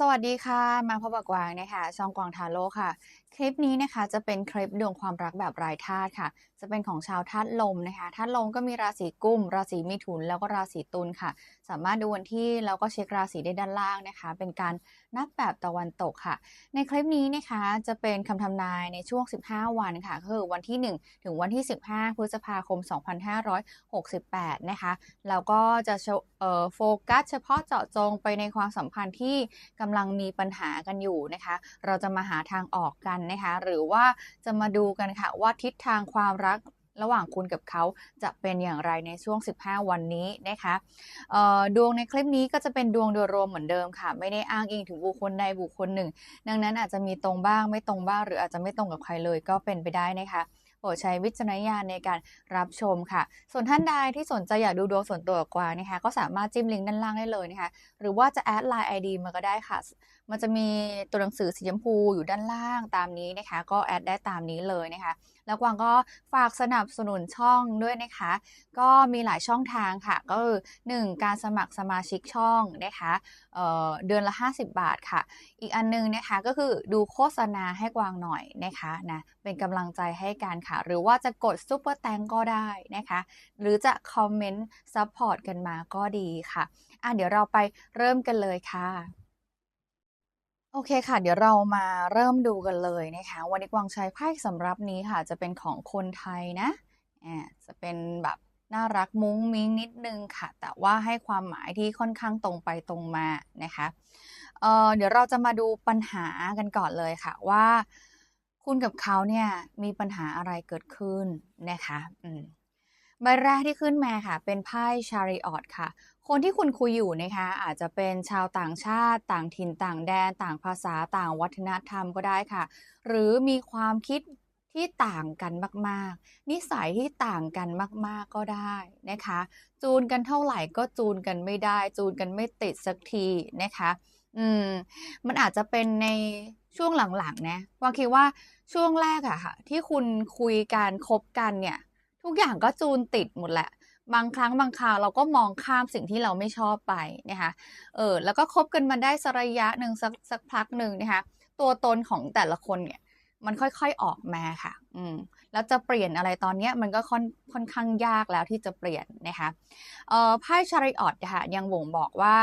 สวัสดีค่ะ มาพบกับกวางนะคะ ช่องกวางทาโร่ค่ะ คลิปนี้นะคะจะเป็นคลิปดวงความรักแบบรายธาตุค่ะ จะเป็นของชาวธาตุลมนะคะ ธาตุลมก็มีราศีกุม ราศีมิถุน แล้วก็ราศีตุลค่ะ สามารถดูวันที่แล้วก็เช็คราศีได้ด้านล่างนะคะ เป็นการนับแบบตะวันตกค่ะ ในคลิปนี้นะคะจะเป็นคำทำนายในช่วง 15 วันค่ะก็คือวันที่ 1 ถึงวันที่ 15 พฤษภาคม 2568 นะคะ แล้วก็จะโชเอ่อโฟกัสเฉพาะเจาะจงไปในความสัมพันธ์ที่กำลังมีปัญหากันอยู่นะคะ เราจะมาหาทางออกกันนะคะ หรือว่าจะมาดูกันค่ะว่าทิศทางความรัก ระหว่างคุณกับเขาจะเป็นอย่างไรในช่วง 15 วันนี้นะคะดวงในคลิปนี้ก็จะเป็นดวงโดยรวมเหมือนเดิมค่ะ ไม่ได้อ้างอิงถึงบุคคลใดบุคคลหนึ่ง ดังนั้นอาจจะมีตรงบ้างไม่ตรงบ้าง หรืออาจจะไม่ตรงกับใครเลยก็เป็นไปได้นะคะโปรดใช้วิจารณญาณในการรับชมค่ะ ส่วนท่านใดที่สนใจอยากดูดวงส่วนตัวกับกวานะคะ ก็สามารถจิ้มลิงก์ด้านล่างได้เลยนะคะ หรือว่าจะแอดไลน์ ID มาก็ได้ค่ะ มันจะมีตัวหนังสือสีชมพูอยู่ด้านล่างตามนี้นะคะ ก็แอดได้ตามนี้เลยนะคะ แล้วกวางก็ฝากสนับสนุนช่องด้วยนะคะ ก็มีหลายช่องทางค่ะ ก็คือ 1. การสมัครสมาชิกช่องนะคะเอ่อเดือนละ 50 บาทค่ะ อีกอันนึงนะคะก็คือดูโฆษณาให้กวางหน่อยนะคะนะเป็นกำลังใจให้กันค่ะ หรือว่าจะกดซุปเปอร์แตงก็ได้นะคะ หรือจะคอมเมนต์ซัพพอร์ตกันมาก็ดีค่ะอะเดี๋ยวเราไปเริ่มกันเลยค่ะ โอเคค่ะ เดี๋ยวเรามาเริ่มดูกันเลยนะคะ วันนี้กวางใช้ไพ่สำรับนี้ค่ะ จะเป็นของคนไทยนะอ่าจะเป็นแบบน่ารักมุ้งมิ้งนิดนึงค่ะ แต่ว่าให้ความหมายที่ค่อนข้างตรงไปตรงมานะคะเเดี๋ยวเราจะมาดูปัญหากันก่อนเลยค่ะว่า คุณกับเขาเนี่ยมีปัญหาอะไรเกิดขึ้นนะคะอืม ใบแรกที่ขึ้นมาค่ะ เป็นไพ่ชาริออตค่ะ คนที่คุณคุยอยู่นะคะ อาจจะเป็นชาวต่างชาติ ต่างถิ่นต่างแดน ต่างภาษาต่างวัฒนธรรมก็ได้ค่ะ หรือมีความคิดที่ต่างกันมาก ๆ นิสัยที่ต่างกันมาก ๆ ก็ได้นะคะ จูนกันเท่าไหร่ก็จูนกันไม่ได้ จูนกันไม่ติดสักทีนะคะ อืม มันอาจจะเป็นในช่วงหลัง ๆ นะกวางคิดว่าช่วงแรกอะค่ะ ที่คุณคุยกันคบกันเนี่ย ทุกอย่างก็จูนติดหมดแหละ บางครั้งบางคราวเราก็มองข้ามสิ่งที่เราไม่ชอบไปนะคะเออแล้วก็คบกันมาได้สักระยะหนึ่งสักสักพักหนึ่งนะคะตัวตนของแต่ละคนเนี่ยมันค่อยๆออกมาค่ะ อืม แล้วจะเปลี่ยนอะไรตอนเนี้ยมันก็ค่อนค่อนข้างยากแล้วที่จะเปลี่ยนนะคะ เอ่อไพ่ชาริออตค่ะยังบ่งบอกว่า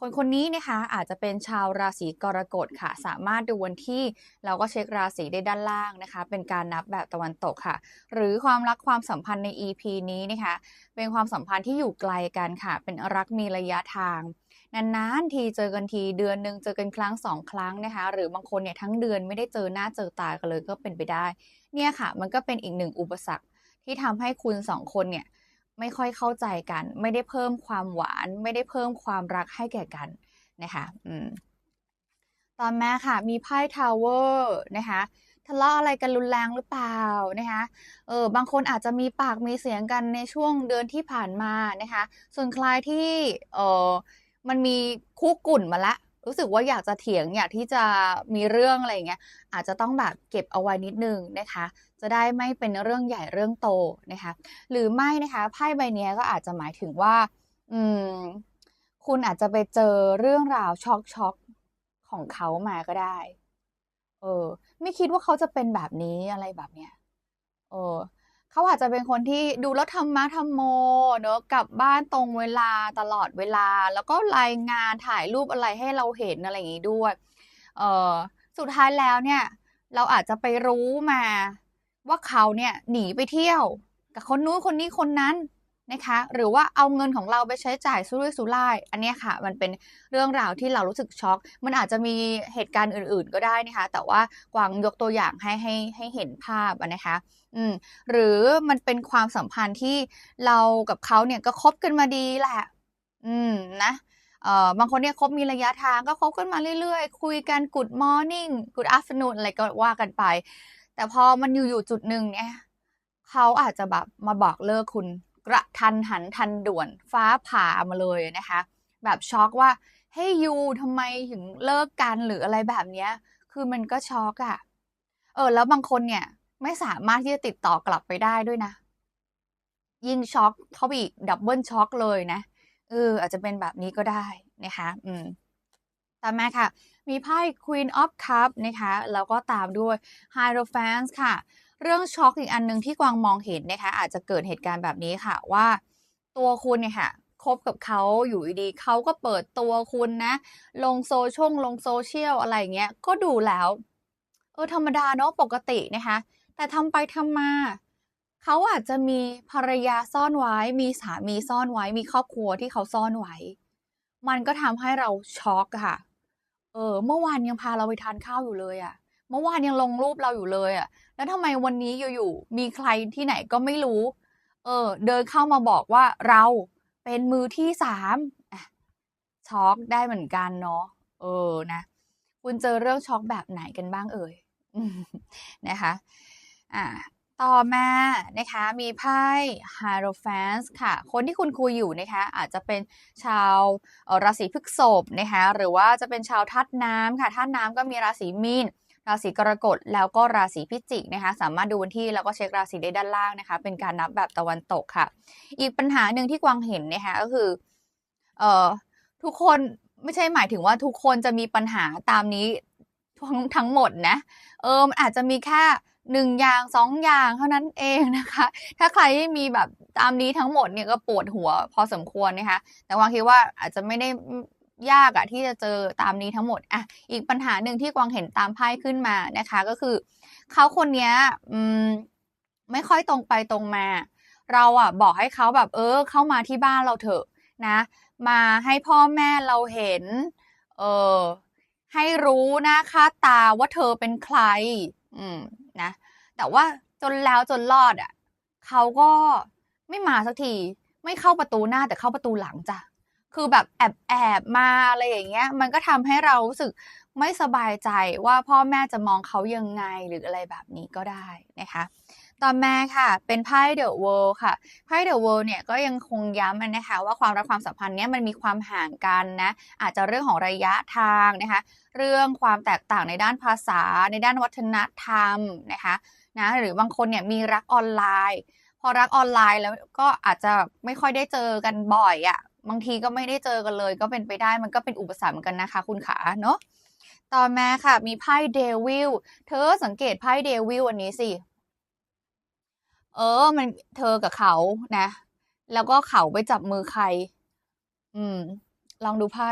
คนคนนี้นะคะอาจจะเป็นชาวราศีกรกฎค่ะ สามารถดูวันที่เราก็เช็คราศีได้ด้านล่างนะคะ เป็นการนับแบบตะวันตกค่ะ หรือความรักความสัมพันธ์ใน EP นี้นะคะ เป็นความสัมพันธ์ที่อยู่ไกลกันค่ะ เป็นรักมีระยะทางนานๆทีเจอกันทีเดือนหนึ่งเจอกันครั้งสองครั้งนะคะ หรือบางคนเนี่ยทั้งเดือนไม่ได้เจอหน้าเจอตากันเลยก็เป็นไปได้ เนี่ยค่ะ มันก็เป็นอีกหนึ่งอุปสรรคที่ทำให้คุณสองคนเนี่ย ไม่ค่อยเข้าใจกัน ไม่ได้เพิ่มความหวาน ไม่ได้เพิ่มความรักให้แก่กันนะคะอืมตอนแม่ค่ะ มีไพ่ทาวเวอร์นะคะทะเลาะอะไรกันรุนแรงหรือเปล่านะคะเออบางคนอาจจะมีปากมีเสียงกันในช่วงเดือนที่ผ่านมานะคะ ส่วนใครที่เออมันมีคุกกุ่นมาละ รู้สึกว่าอยากจะเถียงอยากที่จะมีเรื่องอะไรอย่างเงี้ยอาจจะต้องแบบเก็บเอาไว้นิดนึงนะคะ จะได้ไม่เป็นเรื่องใหญ่เรื่องโตนะคะ หรือไม่นะคะไพ่ใบนี้ก็อาจจะหมายถึงว่า อืม คุณอาจจะไปเจอเรื่องราวช็อกช็อกของเขามาก็ได้ เออ ไม่คิดว่าเขาจะเป็นแบบนี้อะไรแบบเนี้ยเออ เขาอาจจะเป็นคนที่ดูแล้วทำมาทำโมเนอะกลับบ้านตรงเวลาตลอดเวลา แล้วก็รายงานถ่ายรูปอะไรให้เราเห็นอะไรอย่างนี้ด้วย เออสุดท้ายแล้วเนี่ย เราอาจจะไปรู้มาว่าเขาเนี่ยหนีไปเที่ยว กับคนนู้นคนนี้คนนั้น นะคะ หรือว่าเอาเงินของเราไปใช้จ่ายสุรุ่ยสุร่าย อันนี้ค่ะ มันเป็นเรื่องราวที่เรารู้สึกช็อก มันอาจจะมีเหตุการณ์อื่น ๆ ก็ได้นะคะ แต่ว่ากวางยกตัวอย่างให้ให้ให้เห็นภาพนะคะ อืม หรือมันเป็นความสัมพันธ์ที่เรากับเขาเนี่ยก็คบกันมาดีแหละ อืม นะเอ่อบางคนเนี่ยคบมีระยะทางก็คบกันมาเรื่อยๆ คุยกัน Good morning Good afternoon อะไรก็ว่ากันไป แต่พอมันอยู่ๆจุดหนึ่งเนี่ย เขาอาจจะแบบมาบอกเลิกคุณ กระทันหันทันด่วนฟ้าผ่ามาเลยนะคะ แบบช็อกว่าเฮ้ยยูทำไมถึงเลิกกันหรืออะไรแบบเนี้ย คือมันก็ช็อกอะเออ แล้วบางคนเนี่ย ไม่สามารถที่จะติดต่อกลับไปได้ด้วยนะ ยิ่งช็อกเขาอีกดับเบิลช็อกเลยนะเอออาจจะเป็นแบบนี้ก็ได้นะคะ อืมต่อมาค่ะ มีไพ่ Queen of Cup นะคะ แล้วก็ตามด้วย Hierophant ค่ะ เรื่องช็อกอีกอันหนึ่งที่กวางมองเห็นนะคะ อาจจะเกิดเหตุการณ์แบบนี้ค่ะว่า ตัวคุณเนี่ยค่ะคบกับเขาอยู่ดีเขาก็เปิดตัวคุณนะ ลงโซเชียลลงโซเชียลอะไรเงี้ย ก็ดูแล้ว เออธรรมดาเนาะปกตินะคะ แต่ทำไปทำมาเขาอาจจะมีภรรยาซ่อนไว้ มีสามีซ่อนไว้ มีครอบครัวที่เขาซ่อนไว้ มันก็ทำให้เราช็อกค่ะ เออ เมื่อวานยังพาเราไปทานข้าวอยู่เลยอะ เมื่อวานยังลงรูปเราอยู่เลยอะแล้วทำไมวันนี้อยู่ๆมีใครที่ไหนก็ไม่รู้ เออ เดินเข้ามาบอกว่าเราเป็นมือที่สามอะช็อกได้เหมือนกันเนาะเออนะ คุณเจอเรื่องช็อกแบบไหนกันบ้างเอ่ยนะคะ อ่า ต่อมานะคะ มีไพ่ Hierophant ค่ะ คนที่คุณคุยอยู่นะคะ อาจจะเป็นชาวราศีพฤษภนะคะ หรือว่าจะเป็นชาวธาตุน้ำค่ะธาตุน้ำก็มีราศีมีน ราศีกรกฎแล้วก็ราศีพิจิกนะคะ สามารถดูวันที่แล้วก็เช็คราศีได้ด้านล่างนะคะ เป็นการนับแบบตะวันตกค่ะ อีกปัญหาหนึ่งที่กวางเห็นนะคะก็คือเอ่อทุกคนไม่ใช่หมายถึงว่าทุกคนจะมีปัญหาตามนี้ทั้งทั้งหมดนะเออมันอาจจะมีแค่หนึ่งอย่างสองอย่างเท่านั้นเองนะคะ ถ้าใครมีแบบตามนี้ทั้งหมดเนี่ยก็ปวดหัวพอสมควรนะคะแต่วางคิดว่าอาจจะไม่ได้ ยากอะที่จะเจอตามนี้ทั้งหมดอะอีกปัญหาหนึ่งที่กวางเห็นตามไพ่ขึ้นมานะคะ ก็คือเขาคนเนี้ยอืมไม่ค่อยตรงไปตรงมา เราอะบอกให้เขาแบบเออ เข้ามาที่บ้านเราเถอะนะ มาให้พ่อแม่เราเห็น เออให้รู้นะค่าตาว่าเธอเป็นใคร อืมนะแต่ว่าจนแล้วจนรอดอะเขาก็ไม่มาสักที ไม่เข้าประตูหน้าแต่เข้าประตูหลังจ้ะ คือแบบแอบแอบมาอะไรอย่างเงี้ย มันก็ทำให้เรารู้สึกไม่สบายใจว่าพ่อแม่จะมองเขายังไงหรืออะไรแบบนี้ก็ได้นะคะต่อมาค่ะ เป็นไพ่เดอะเวิลด์ค่ะไพ่เดอะเวิลด์เนี่ยก็ยังคงย้ำนะคะ ว่าความรักความสัมพันธ์เนี้ยมันมีความห่างกันนะอาจจะเรื่องของระยะทางนะคะ เรื่องความแตกต่างในด้านภาษา ในด้านวัฒนธรรมนะคะนะหรือบางคนเนี่ยมีรักออนไลน์ พอรักออนไลน์แล้วก็อาจจะไม่ค่อยได้เจอกันบ่อยอะ่ะ บางทีก็ไม่ได้เจอกันเลย ก็เป็นไปได้มันก็เป็นอุปสรรคเหมือนกันนะคะ คุณขาเนาะต่อมาค่ะ มีไพ่เดวิลเธอสังเกตไพ่เดวิลอันนี้สิเออ มันเธอกับเขานะ แล้วก็เขาไปจับมือใคร อืม ลองดูไพ่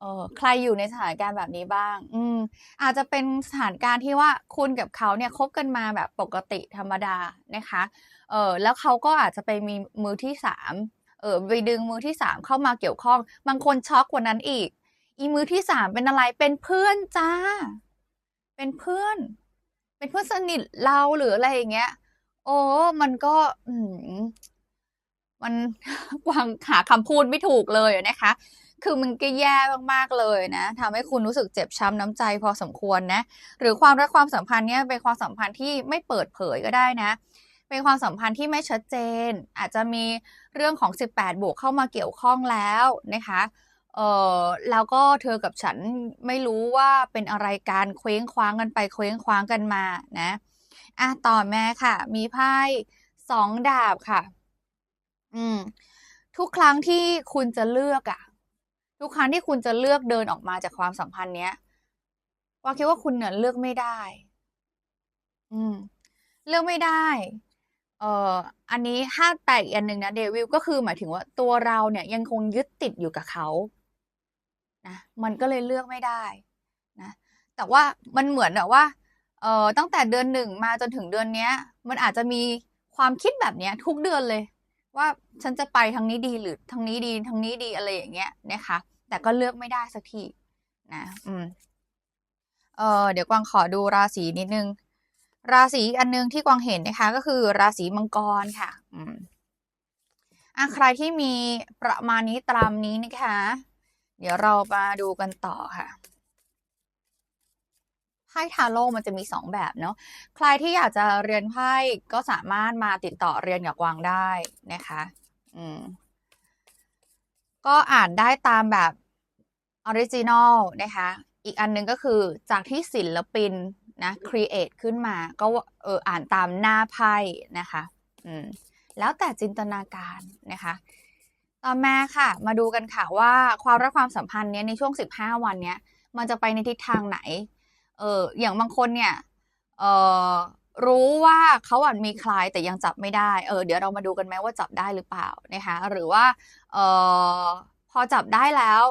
เออใครอยู่ในสถานการณ์แบบนี้บ้าง อืม อาจจะเป็นสถานการณ์ที่ว่าคุณกับเขาเนี่ยคบกันมาแบบปกติธรรมดานะคะ เออแล้วเขาก็อาจจะไปมีมือที่สาม เออไปดึงมือที่สามเข้ามาเกี่ยวข้อง บางคนช็อกกว่านั้นอีก อีมือที่สามเป็นอะไรเป็นเพื่อนจ้า เป็นเพื่อน เป็นเพื่อนสนิทเราหรืออะไรอย่างเงี้ย โอ้มันก็อืมันวางหาคำพูดไม่ถูกเลยนะคะ คือมันก็แย่มากๆเลยนะทำให้คุณรู้สึกเจ็บช้ำน้ำใจพอสมควรนะ หรือความรักความสัมพันธ์เนี่ยเป็นความสัมพันธ์ที่ไม่เปิดเผยก็ได้นะ เป็นความสัมพันธ์ที่ไม่ชัดเจน อาจจะมีเรื่องของ 18 บวกเข้ามาเกี่ยวข้องแล้วนะคะเออแล้วก็เธอกับฉันไม่รู้ว่าเป็นอะไรการเคว้งคว้างกันไปเคว้งคว้างกันมานะอะต่อแมาค่ะ มีไพ่สองดาบค่ะ อืม ทุกครั้งที่คุณจะเลือกอะทุกครั้งที่คุณจะเลือกเดินออกมาจากความสัมพันธ์เนี้ยว่าคิดว่าคุณเนี่ยเลือกไม่ได้ อืม เลือกไม่ได้ เอ่ออันนี้ถ้าแตกอีกอันหนึ่งนะเดวิลก็คือหมายถึงว่าตัวเราเนี่ยยังคงยึดติดอยู่กับเขานะมันก็เลยเลือกไม่ได้นะแต่ว่ามันเหมือนแบบว่าเอ่อตั้งแต่เดือนหนึ่งมาจนถึงเดือนเนี้ย มันอาจจะมีความคิดแบบเนี้ยทุกเดือนเลย ว่าฉันจะไปทางนี้ดีหรือทางนี้ดีทางนี้ดีอะไรอย่างเงี้ยนะคะแต่ก็เลือกไม่ได้สักทีนะอืมเออเดี๋ยวกวางขอดูราศีนิดนึง ราศีอันนึงที่กวางเห็นนะคะ ก็คือราศีมังกรค่ะอืมอะใครที่มีประมาณนี้ตามนี้นะคะ เดี๋ยวเรามาดูกันต่อค่ะไพ่ทาโร่มันจะมีสองแบบเนาะ ใครที่อยากจะเรียนไพ่ก็สามารถมาติดต่อเรียนกับกวางได้นะคะ อืม ก็อ่านได้ตามแบบออริจินอลนะคะ อีกอันหนึงก็คือจากที่ศิลปิน นะครีเอทขึ้นมาก็เอออ่านตามหน้าไพ่นะคะอืมแล้วแต่จินตนาการนะคะต่อมาค่ะ มาดูกันค่ะว่าความรักความสัมพันธ์เนี้ยในช่วง 15 วันเนี้ยมันจะไปในทิศทางไหน เอออย่างบางคนเนี่ย เออรู้ว่าเขาอาจมีใครแต่ยังจับไม่ได้ เออเดี๋ยวเรามาดูกันไหมว่าจับได้หรือเปล่านะคะหรือว่าเออพอจับได้แล้ว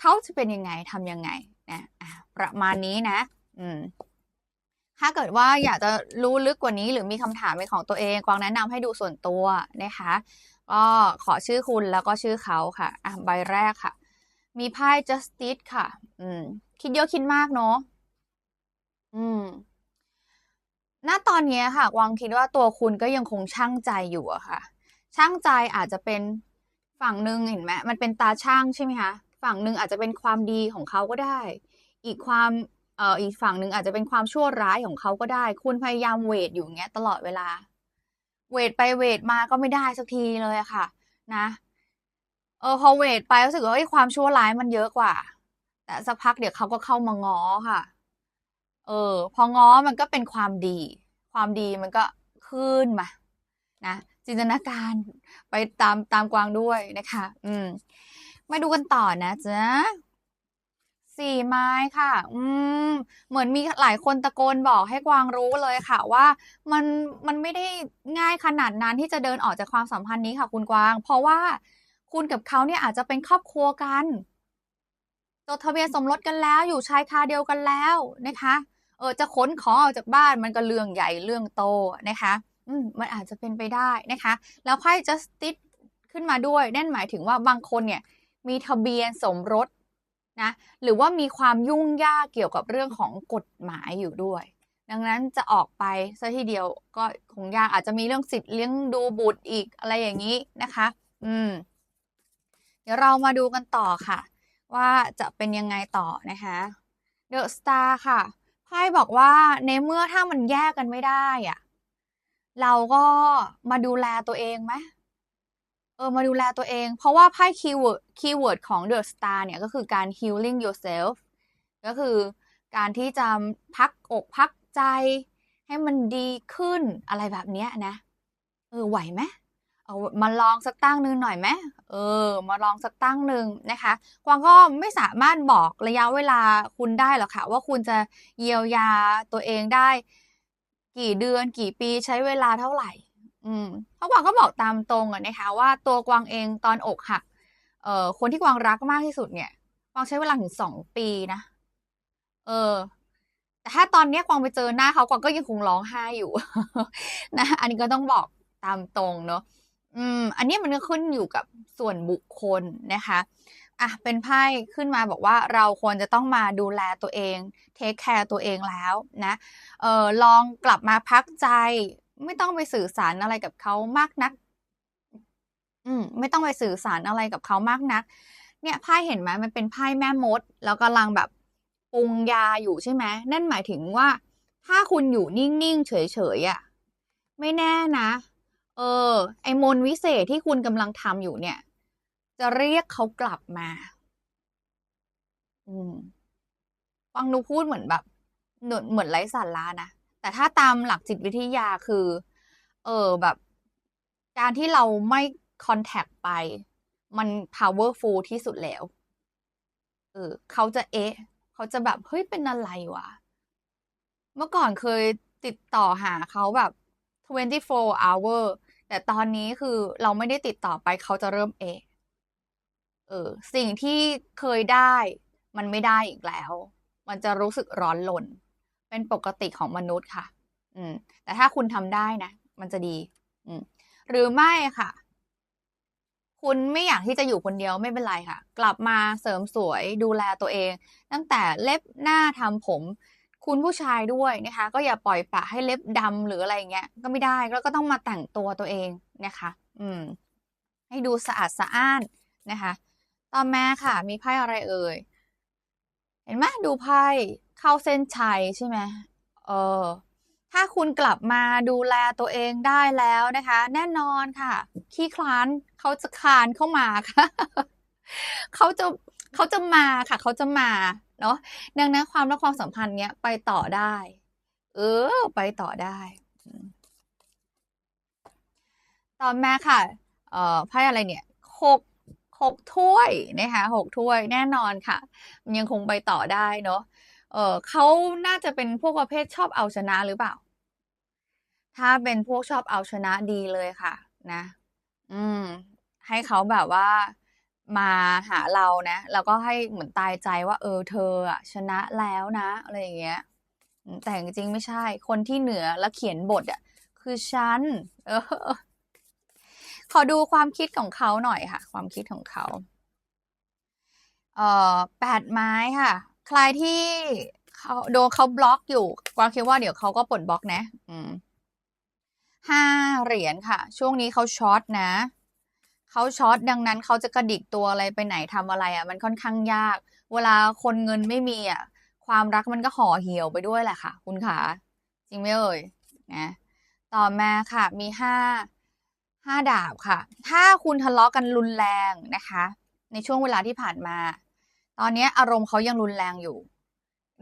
เขาจะเป็นยังไงทำยังไงนะอะประมาณนี้นะ อืม ถ้าเกิดว่าอยากจะรู้ลึกกว่านี้หรือมีคำถามเป็นของตัวเอง กวางแนะนำให้ดูส่วนตัวนะคะ ก็ขอชื่อคุณแล้วก็ชื่อเขาค่ะ อะ ใบแรกค่ะ มีไพ่ justice ค่ะ อืม คิดเยอะคิดมากเนาะ อืม ณ ตอนนี้ค่ะ กวางคิดว่าตัวคุณก็ยังคงชั่งใจอยู่อะค่ะชั่งใจอาจจะเป็นฝั่งหนึ่งเห็นไหมมันเป็นตาช่างใช่ไหมคะ ฝั่งหนึ่งอาจจะเป็นความดีของเขาก็ได้ อีกความ อ่ออีกฝั่งหนึ่งอาจจะเป็นความชั่วร้ายของเขาก็ได้ คุณพยายามเวทอยู่อย่างเงี้ยตลอดเวลา เวทไปเวทมาก็ไม่ได้สักทีเลยอะค่ะ นะเออพอเวทไปรู้สึกว่าเฮ้ความชั่วร้ายมันเยอะกว่า แต่สักพักเดี๋ยวเขาก็เข้ามาง้อค่ะ เออ พอง้อมันก็เป็นความดี ความดีมันก็ขึ้นมา นะจินตนาการไปตามตามกวางด้วยนะคะ อืม มาดูกันต่อนะจ๊ะ 4ไม้ค่ะ อืม เหมือนมีหลายคนตะโกนบอกให้กวางรู้เลยค่ะ ว่ามันมันไม่ได้ง่ายขนาดนั้นที่จะเดินออกจากความสัมพันธ์นี้ค่ะ คุณกวาง เพราะว่าคุณกับเขาเนี่ยอาจจะเป็นครอบครัวกันจดทะเบียนสมรสกันแล้ว อยู่ชายคาเดียวกันแล้วนะคะ เออจะขนของออกจากบ้านมันก็เรื่องใหญ่เรื่องโตนะคะ อืมมันอาจจะเป็นไปได้นะคะ แล้วไพ่ justice ขึ้นมาด้วยนั่นหมายถึงว่าบางคนเนี่ย มีทะเบียนสมรส นะหรือว่ามีความยุ่งยากเกี่ยวกับเรื่องของกฎหมายอยู่ด้วย ดังนั้นจะออกไปซะทีเดียวก็คงยากอาจจะมีเรื่องสิทธิ์เลี้ยงดูบุตรอีกอะไรอย่างนี้นะคะ อืม เดี๋ยวเรามาดูกันต่อค่ะ ว่าจะเป็นยังไงต่อนะคะ The Star ค่ะไพ่บอกว่าในเมื่อถ้ามันแยกกันไม่ได้อะเราก็มาดูแลตัวเองไหม ออมาดูแลตัวเอง เพราะว่าไพ่คีย์เวิร์ดคีย์เวิร์ดของ The Star เนี่ยก็คือการ healing yourself ก็คือการที่จะพักอกพักใจให้มันดีขึ้นอะไรแบบเนี้ยนะเออไหวไหมเอามาลองสักตั้งหนึ่งหน่อยไหมเออ มาลองสักตั้งหนึ่งนะคะกวางก็ไม่สามารถบอกระยะเวลาคุณได้หรอกค่ะ ว่าคุณจะเยียวยาตัวเองได้ กี่เดือนกี่ปีใช้เวลาเท่าไหร่ อืมเพราะกวางก็บอกตามตรงอะนะคะว่าตัวกวางเองตอนอกหัก เอ่อคนที่กวางรักมากที่สุดเนี่ยกวางใช้เวลาถึง2ปีนะเออ แต่ถ้าตอนเนี้ยกวางไปเจอหน้าเขากวางก็ยังคงร้องไห้อยู่ นะ อันนี้ก็ต้องบอกตามตรงเนาะอืม อันนี้มันก็ขึ้นอยู่กับส่วนบุคคลนะคะอะเป็นไพ่ขึ้นมาบอกว่าเราควรจะต้องมาดูแลตัวเองเทกแคร์ตัวเองแล้วนะเออลองกลับมาพักใจ ไม่ต้องไปสื่อสารอะไรกับเขามากนัก อืม ไม่ต้องไปสื่อสารอะไรกับเขามากนัก เนี่ยไพ่เห็นไหมมันเป็นไพ่แม่มด แล้วกำลังแบบปรุงยาอยู่ใช่ไหมนั่นหมายถึงว่า ถ้าคุณอยู่นิ่งๆเฉยๆอะไม่แน่นะ เออ ไอ้มนวิเศษที่คุณกำลังทำอยู่เนี่ย จะเรียกเขากลับมา อืมฟังดูพูดเหมือนแบบหมือนเหมือนไร้สาระนะ แต่ถ้าตามหลักจิตวิทยาคือ เออแบบ การที่เราไม่คอนแท็กต์ไป มัน powerful ที่สุดแล้ว เออเขาจะเอ๊ะ เขาจะแบบ เฮ้ย เป็นอะไรวะ เมื่อก่อนเคยติดต่อหาเขาแบบ 24 hour แต่ตอนนี้คือเราไม่ได้ติดต่อไปเขาจะเริ่มเอ๊ะ เออ สิ่งที่เคยได้ มันไม่ได้อีกแล้ว มันจะรู้สึกร้อนรน เป็นปกติของมนุษย์ค่ะ อืม แต่ถ้าคุณทำได้นะ มันจะดี อืม หรือไม่ค่ะ คุณไม่อยากที่จะอยู่คนเดียวไม่เป็นไรค่ะ กลับมาเสริมสวยดูแลตัวเอง ตั้งแต่เล็บหน้าทำผม คุณผู้ชายด้วยนะคะ ก็อย่าปล่อยปะให้เล็บดำหรืออะไรอย่างเงี้ย ก็ไม่ได้แล้วก็ต้องมาแต่งตัวตัวเองนะคะ อืม ให้ดูสะอาดสะอ้านนะคะ ต่อมาค่ะ มีไพ่อะไรเอ่ย เห็นไหมดูไพ่ เข้าเส้นชัยใช่ไหมเออถ้าคุณกลับมาดูแลตัวเองได้แล้วนะคะ แน่นอนค่ะ ขี้คลานเขาจะคลานเข้ามาค่ะเขาจะเขาจะมาค่ะ เขาจะมาเนาะดังนั้นความรักความสัมพันธ์เนี้ยไปต่อได้ เออ ไปต่อได้ ต่อมาค่ะ เอ่อไพ่อะไรเนี่ย6หกถ้วยนะคะหกถ้วยแน่นอนค่ะ ยังคงไปต่อได้เนาะ เออเขาน่าจะเป็นพวกประเภทชอบเอาชนะหรือเปล่า ถ้าเป็นพวกชอบเอาชนะดีเลยค่ะ นะ อืม ให้เขาแบบว่ามาหาเรานะ แล้วก็ให้เหมือนตายใจว่า เออเธออะชนะแล้วนะอะไรอย่างเงี้ย แต่จริงๆไม่ใช่ คนที่เหนือและเขียนบทอะคือฉันเออ ขอดูความคิดของเขาหน่อยค่ะ ความคิดของเขา เอ่อแปดไม้ค่ะ ใครที่เขาโดนเขาบล็อกอยู่กวางคิดว่าเดี๋ยวเขาก็ปลดบล็อกนะ อืมห้าเหรียญค่ะ ช่วงนี้เขาช็อตนะเขาช็อตดังนั้นเขาจะกระดิกตัวอะไรไปไหนทำอะไรอะ มันค่อนข้างยาก เวลาคนเงินไม่มีอะ ความรักมันก็ห่อเหี่ยวไปด้วยแหละค่ะ คุณขาจริงไหมเอ่ยนะต่อมาค่ะ มีห้าห้าดาบค่ะ ถ้าคุณทะเลาะกันรุนแรงนะคะ ในช่วงเวลาที่ผ่านมา ตอนนี้อารมณ์เขายังรุนแรงอยู่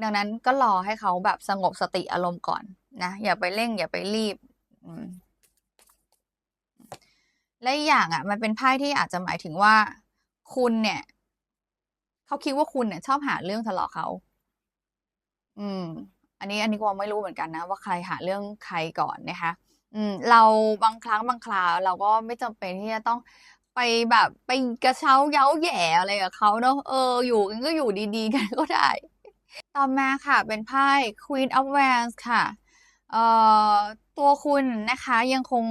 ดังนั้นก็รอให้เขาแบบสงบสติอารมณ์ก่อนนะอย่าไปเร่ง อย่าไปรีบและอีกอย่างอะ มันเป็นไพ่ที่อาจจะหมายถึงว่า คุณเนี่ยเขาคิดว่าคุณเนี่ยชอบหาเรื่องทะเลาะเขาอืม อันนี้อันนี้กวางไม่รู้เหมือนกันนะ ว่าใครหาเรื่องใครก่อนนะคะ อืม เราบางครั้งบางคราวเราก็ไม่จำเป็นที่จะต้อง ไปแบบไปกระเช้าเย้าแย่อะไรกับเขาเนอะเอออยู่กันก็อยู่ดีๆ กันก็ได้ ต่อมาค่ะเป็นไพ่ Queen of Wands ค่ะเอ่อตัวคุณนะคะยังคง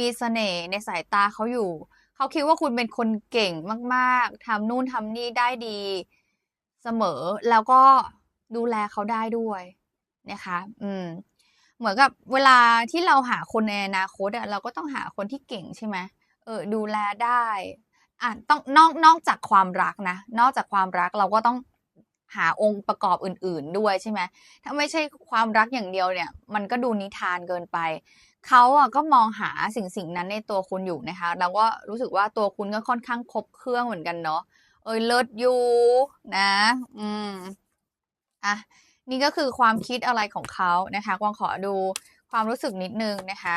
มีเสน่ห์ในสายตาเขาอยู่ เขาคิดว่าคุณเป็นคนเก่งมากๆทำนู่นทำนี่ได้ดีเสมอแล้วก็ดูแลเขาได้ด้วยนะคะ อืม เหมือนกับเวลาที่เราหาคนในอนาคตอะเราก็ต้องหาคนที่เก่งใช่ไหมเเออดูแลได้อะต้องนอกนอกจากความรักนะ นอกจากความรักเราก็ต้องหาองค์ประกอบอื่น ๆด้วยใช่ไหมถ้าไม่ใช่ความรักอย่างเดียวเนี่ย มันก็ดูนิทานเกินไปเขาอะก็มองหาสิ่งสิ่งนั้นในตัวคุณอยู่นะคะ แล้วก็รู้สึกว่าตัวคุณก็ค่อนข้างครบเครื่องเหมือนกันเนาะเอยเลิศอยู่นะ อืมอะนี่ก็คือความคิดอะไรของเขานะคะกวางขอดูความรู้สึกนิดนึงนะคะ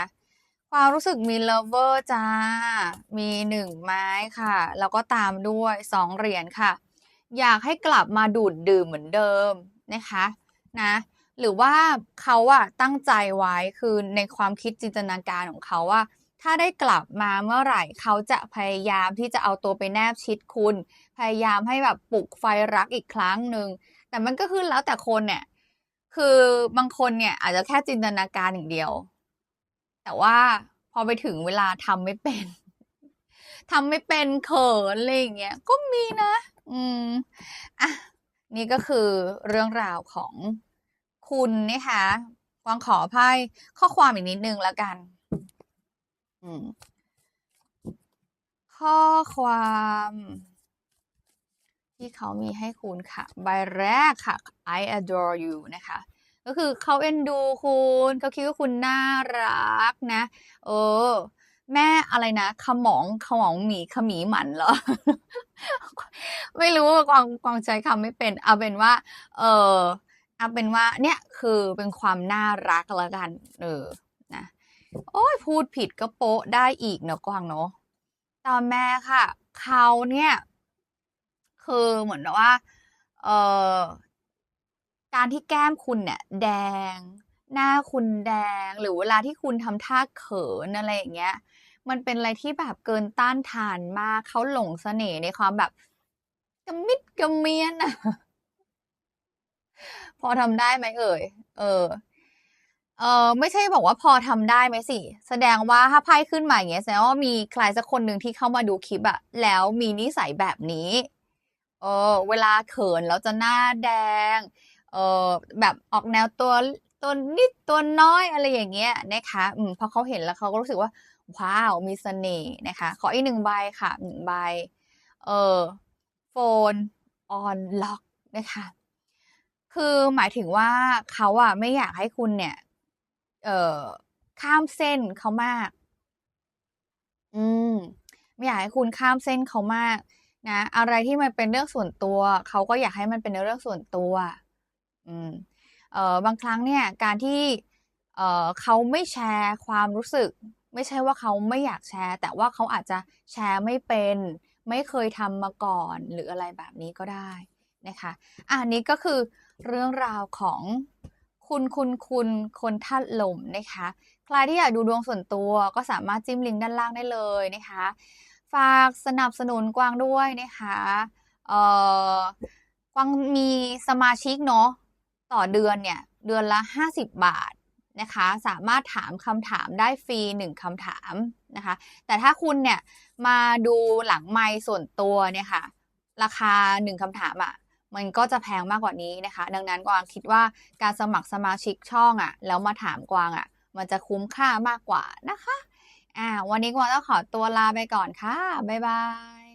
ความรู้สึกมี lover จ้า มีหนึ่งไม้ค่ะ แล้วก็ตามด้วยสองเหรียญค่ะ อยากให้กลับมาดูดดื่มเหมือนเดิมนะคะนะหรือว่าเขาอะตั้งใจไว้คือในความคิดจินตนาการของเขาว่า ถ้าได้กลับมาเมื่อไหร่เขาจะพยายามที่จะเอาตัวไปแนบชิดคุณ พยายามให้แบบปลุกไฟรักอีกครั้งหนึ่งแต่มันก็คือแล้วแต่คนเนี่ยคือบางคนเนี่ยอาจจะแค่จินตนาการอย่างเดียว แต่ว่าพอไปถึงเวลาทำไม่เป็นทำไม่เป็นเขินอะไรอย่างเงี้ยก็มีนะ อืมอะนี่ก็คือเรื่องราวของคุณนะคะกวางขอไพ่ข้อความอีกนิดนึงแล้วกัน อืม ข้อความ ที่เขามีให้คุณค่ะ ใบแรกค่ะ I adore you นะคะ ก็คือเขาเอ็นดูคุณเขาคิดว่าคุณน่ารักนะเออแม่อะไรนะขมองขมองหมีขมีหมันเหรอ ไม่รู้กวางกวางใจคำไม่เป็น เอาเป็นว่า เออเอาเป็นว่า เนี่ยคือเป็นความน่ารักแล้วกัน เออนะโอ้ยพูดผิดก็โป๊ะได้อีกเนาะกวางเนาะต่อแม่ค่ะเขาเนี่ย คือเหมือนว่า เออ การที่แก้มคุณเนี่ยแดง หน้าคุณแดง หรือเวลาที่คุณทำท่าเขินอะไรอย่างเงี้ย มันเป็นอะไรที่แบบเกินต้านทานมากเขาหลงเสน่ห์ในความแบบกระมิดกระเมียนอะพอทำได้ไหมเอ่ย เออ เออไม่ใช่บอกว่าพอทำได้ไหมสิ แสดงว่าถ้าไพ่ขึ้นมาอย่างเงี้ยแสดงว่ามีใครสักคนหนึ่งที่เข้ามาดูคลิปอะแล้วมีนิสัยแบบนี้ เออ เวลาเขินแล้วจะหน้าแดง เออแบบออกแนวตัวตัวนิดตัวน้อยอะไรอย่างเงี้ยนะคะอืมพอเขาเห็นแล้วเขาก็รู้สึกว่า ว้าว มีเสน่ห์นะคะ ขออีกหนึ่งใบค่ะหนึ่งใบเออโฟนออนล็อกนะคะคือหมายถึงว่าเขาอะไม่อยากให้คุณเนี่ย เออข้ามเส้นเขามาก อืม ไม่อยากให้คุณข้ามเส้นเขามาก นะ อะไรที่มันเป็นเรื่องส่วนตัว เขาก็อยากให้มันเป็นเรื่องส่วนตัว อืมเอ่อบางครั้งเนี่ยการที่เอ่อเขาไม่แชร์ความรู้สึก ไม่ใช่ว่าเขาไม่อยากแชร์ แต่ว่าเขาอาจจะแชร์ไม่เป็น ไม่เคยทำมาก่อนหรืออะไรแบบนี้ก็ได้นะคะอันนี้ก็คือเรื่องราวของคุณคุณคุณคนธาตุลมนะคะ ใครที่อยากดูดวงส่วนตัวก็สามารถจิ้มลิงก์ด้านล่างได้เลยนะคะ ฝากสนับสนุนกวางด้วยนะคะ เอ่อกวางมีสมาชิกเนาะ ต่อเดือนเนี่ยเดือนละ 50 บาทนะคะสามารถถามคำถามได้ฟรีหนึ่งคำถามนะคะ แต่ถ้าคุณเนี่ยมาดูหลังไมค์ส่วนตัวเนี่ยค่ะ ราคาหนึ่งคำถามอะ่ะมันก็จะแพงมากกว่านี้นะคะ ดังนั้นกวางคิดว่าการสมัครสมาชิกช่องอะ่ะ แล้วมาถามกวางอะ่ะ มันจะคุ้มค่ามากกว่านะคะอ่าวันนี้กวางต้องขอตัวลาไปก่อนค่ะ บ๊ายบาย